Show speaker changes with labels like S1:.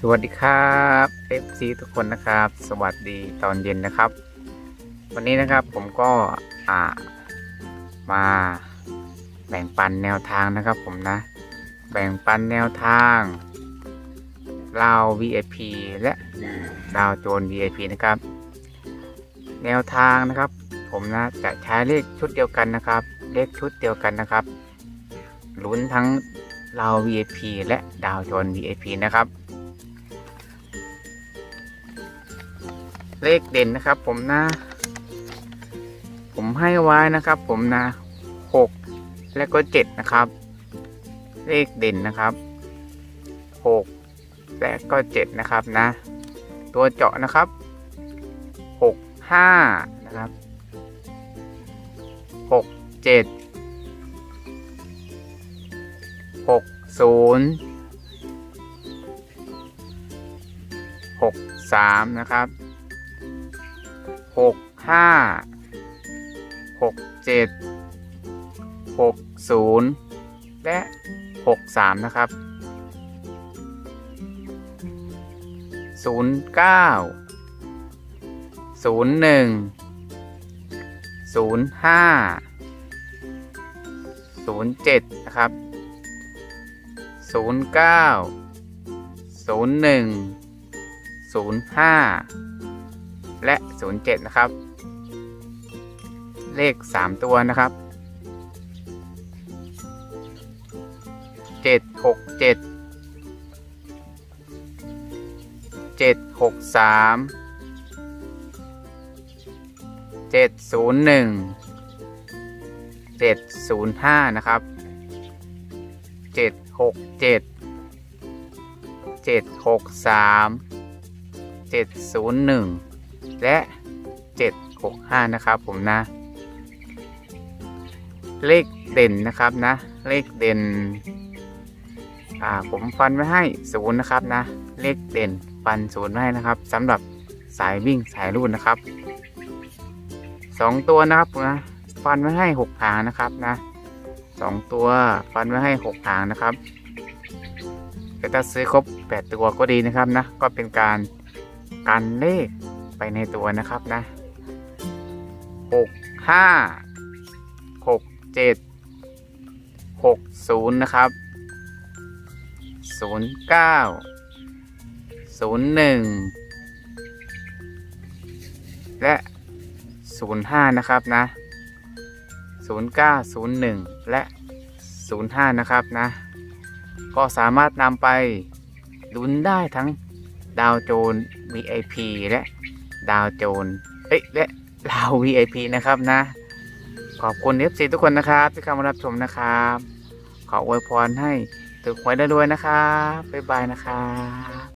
S1: สวัสดีครับ FC ทุกคนนะครับ สวัสดีตอนเย็นนะครับ วันนี้นะครับผมก็อ่ามาแบ่งปันแนวทางนะครับผมนะ แบ่งปันแนวทางลาว VIP และดาวโจน VIP นะครับ แนวทางนะครับ ผมนะจะใช้เลขชุดเดียวกันนะครับ เลขชุดเดียวกันนะครับลุ้นทั้งลาว VIP และดาวโจน VIP นะครับ เลขเด่นนะครับ ผมนะ ผมให้ไว้นะครับ ผมนะหกและก็เจ็ดนะครับ เลขเด่นนะครับหกและก็เจ็ดนะครับนะ ตัวเจาะนะครับหกห้านะครับหกเจ็ดหกศูนย์หกสามนะครับ หกห้าหกเจ็ดหกศูนย์และหกสามนะครับศูนย์เก้าศูนย์หนึ่งศูนย์ห้าศูนย์เจ็ดนะครับศูนย์เก้าศูนย์หนึ่งศูนย์ห้า และ 07 นะครับ เลข 3 ตัวนะครับ 767 763 701 705 นะครับ 767 763 701 และเจ็ดหกห้านะครับผมนะ เลขเด่นนะครับนะ เลขเด่น อ่าผมฟันไว้ให้ศูนย์นะครับนะ เลขเด่นฟันศูนย์ไว้ให้นะครับสำหรับสายวิ่งสายรูดนะครับสองตัวนะครับนะฟันไว้ให้หกหางนะครับนะสองตัวฟันไว้ให้หกหางนะครับแต่ถ้าซื้อครบแปดตัวก็ดีนะครับนะ ก็เป็นการกันเลข ไปในตัวนะครับนะหกห้าหกเจ็ดหกศูนย์นะครับศูนย์เก้าศูนย์หนึ่งและศูนย์ห้านะครับนะศูนย์เก้าศูนย์หนึ่งและศูนย์ห้านะครับนะ ก็สามารถนำไปลุ้นได้ทั้งดาวโจน VIP และ ดาวโจนเอ้ยและดาว VIP นะครับนะ ขอบคุณ FC ทุกคนนะครับที่เข้ามารับชมนะครับ ขออวยพรให้ถูกหวยได้ด้วยนะครับบ๊ายบายนะครับ